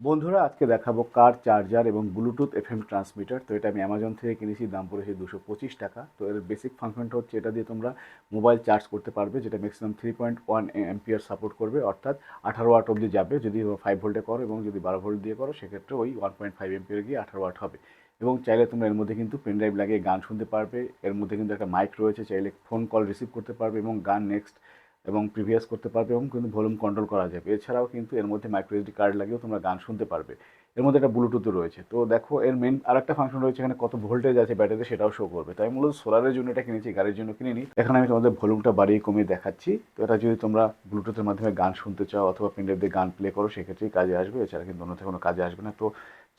বন্ধুরা, আজকে দেখাবো কার চার্জার এবং ব্লুটুথ এফএম ট্রান্সমিটার। তো এটা আমি অ্যামাজন থেকে কিনেছি, দাম পড়েছে দুশো পঁচিশ টাকা। তো এর বেসিক ফাংশনটা হচ্ছে এটা দিয়ে তোমরা মোবাইল চার্জ করতে পারবে, যেটা maximum three point one ampere support করবে, অর্থাৎ আঠারো ওয়াট অবধি যাবে। যদি ফাইভ ভোল্টে করো এবং যদি বারো ভোল্ট দিয়ে করো, সেক্ষেত্রে ওই ওয়ান পয়েন্ট ফাইভ এমপিআর গিয়ে আঠারো ওয়াট হবে। এবং চাইলে তোমরা এর মধ্যে কিন্তু পেন ড্রাইভ লাগিয়ে গান শুনতে পারবে। এর মধ্যে কিন্তু একটা মাইক রয়েছে, চাইলে ফোন কল রিসিভ করতে পারবে এবং গান নেক্সট এবং প্রিভিয়াস করতে পারবে এবং কিন্তু ভলিউম কন্ট্রোল করা যাবে। এছাড়াও কিন্তু এর মধ্যে মাইক্রো এসডি কার্ড লাগিয়েও তোমরা গান শুনতে পারবে। এর মধ্যে একটা ব্লুটুথও রয়েছে। তো দেখো, এর মেন আরেকটা ফাংশন রয়েছে এখানে, কত ভোল্টেজ আছে ব্যাটারিতে সেটাও শো করবে। তাই মূলত সোলারের জন্য এটা কিনেছি, গাড়ির জন্য কিনে নিই এখানে আমি তোমাদের ভলিউমটা বাড়িয়ে কমিয়ে দেখাচ্ছি। তো এটা যদি তোমরা ব্লুটুথের মাধ্যমে গান শুনতে চাও অথবা পেনড্রাইভ দিয়ে গান প্লে করো, সেক্ষেত্রেই কাজে আসবে। এছাড়া কিন্তু অন্যথায় কোনো কাজে আসবে না। তো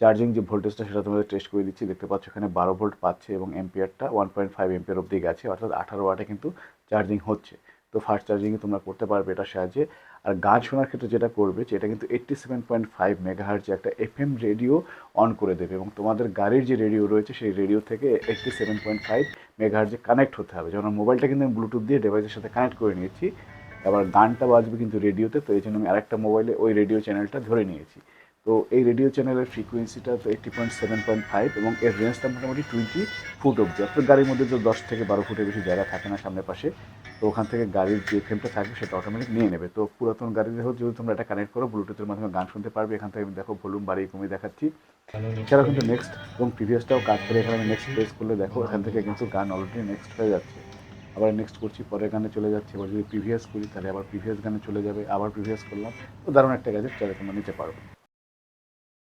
চার্জিং যে ভোল্টেজটা সেটা তোমাদের টেস্ট করে দিচ্ছি। দেখতে পাচ্ছ এখানে বারো ভোল্ট পাচ্ছে এবং এম্পিয়ারটা ওয়ান পয়েন্ট ফাইভ এম্পিয়ার অব্দি গেছে। অর্থাৎ আঠারো ওয়াটে কিন্তু চার্জিং হচ্ছে। তো ফাস্ট চার্জিংয়ে তোমরা করতে পারবে এটার সাহায্যে। আর গান শোনার ক্ষেত্রে যেটা করবে যেটা কিন্তু এইট্টি সেভেন পয়েন্ট ফাইভ মেগাহার্জে একটা এফএম রেডিও অন করে দেবে এবং তোমাদের গাড়ির যে রেডিও রয়েছে, সেই রেডিও থেকে এইট্টি সেভেন পয়েন্ট ফাইভ মেগাহার্জে কানেক্ট হতে হবে। যেমন মোবাইলটা কিন্তু আমি ব্লুটুথ দিয়ে ডিভাইসের সাথে কানেক্ট করে নিয়েছি। আবার গানটা বাজবে কিন্তু রেডিওতে তো এই জন্য আমি আরেকটা মোবাইলে ওই রেডিও চ্যানেলটা ধরে নিয়েছি। তো এই রেডিও চ্যানেলের ফ্রিকোয়েন্সিটা তো eighty point seven point five এবং এর রেঞ্জটা মোটামুটি টোয়েন্টি ফুট অব্দি অর্থাৎ গাড়ির মধ্যে তো দশ থেকে বারো ফুটের বেশি জায়গা থাকে না সামনের পাশে। ওখান থেকে গাড়ির যে ফ্রেমটা থাকবে সেটা অটোমেটিক নিয়ে নেবে। তো পুরাতন গাড়িতে হোক যদি তোমরা এটা কানেক্ট করো ব্লুটুথের মাধ্যমে গান শুনতে পারবে। এখান থেকে আমি দেখো ভলিউম বাড়িয়ে কমিয়ে দেখাচ্ছি। এছাড়াও কিন্তু নেক্সট এবং প্রিভিয়াসটাও কাজ করে এখানে আমি নেক্সট প্রেস করলে দেখো, এখান থেকে কিন্তু গান অলরেডি নেক্সট হয়ে যাচ্ছে। আবার নেক্সট করছি, পরের গানে চলে যাচ্ছে। এবার যদি প্রিভিয়াস করি, তাহলে আবার প্রিভিয়াস গানে চলে যাবে, আবার প্রিভিয়াস করলাম। তো দারুণ একটা গ্যাজেট চাইলে তোমরা নিতে পারবে